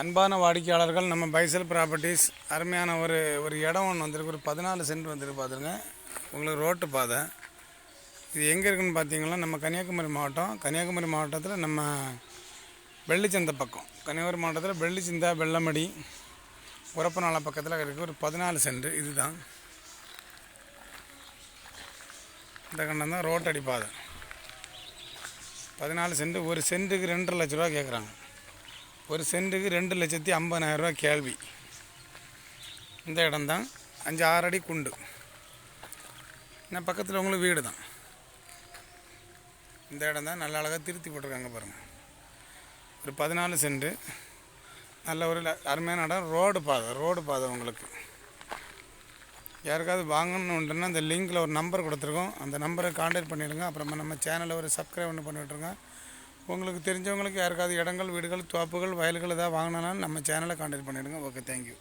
அன்பான வாடிக்கையாளர்கள் நம்ம பைசல் ப்ராப்பர்ட்டிஸ் அருமையான ஒரு ஒரு இடம் ஒன்று வந்திருக்கு ஒரு பதினாலு சென்ட் வந்துருக்கு பார்த்துருங்க உங்களுக்கு ரோட்டு பாதை. இது எங்கே இருக்குன்னு பார்த்தீங்கன்னா நம்ம கன்னியாகுமரி மாவட்டம். கன்னியாகுமரி மாவட்டத்தில் நம்ம வெள்ளிச்சந்தை பக்கம். கன்னியாகுமரி மாவட்டத்தில் வெள்ளிச்சந்தா வெள்ளமடி உரப்பநாள பக்கத்தில் இருக்குது ஒரு பதினாலு சென்ட். இதுதான். இந்த கண்டம் தான் ரோட்டடி பாதை. பதினாலு சென்ட் ஒரு சென்ட்டுக்கு ரெண்டரை லட்ச ரூபா கேட்குறாங்க ஒரு சென்ட்டுக்கு ரெண்டு லட்சத்தி ஐம்பதாயிரரூவா கேள்வி. இந்த இடம்தான். அஞ்சு ஆறு அடி குண்டு. நான் பக்கத்தில் உங்களுக்கு வீடு தான் இந்த இடம் தான் நல்ல அழகாக திருத்தி போட்டிருக்காங்க பாருங்கள் ஒரு பதினாலு சென்ட்டு. நல்ல ஒரு அருமையான இடம். ரோடு பாதை ரோடு பாதை உங்களுக்கு. யாருக்காவது வாங்கணுன்ட்டுன்னா அந்த லிங்கில் ஒரு நம்பர் கொடுத்துருக்கோம். அந்த நம்பரை காண்டாக்ட் பண்ணிடுங்க அப்புறமா நம்ம சேனலை ஒரு சப்ஸ்கிரைப் ஒன்று பண்ணி விட்ருங்க உங்களுக்கு தெரிஞ்சவங்களுக்கு யாருக்காவது இடங்கள் வீடுகள் தோப்புகள் வயல்கள் ஏதாவது வாங்கினாலும் நம்ம சேனலை காண்டாக்ட் பண்ணிவிடுங்க ஓகே தேங்க்யூ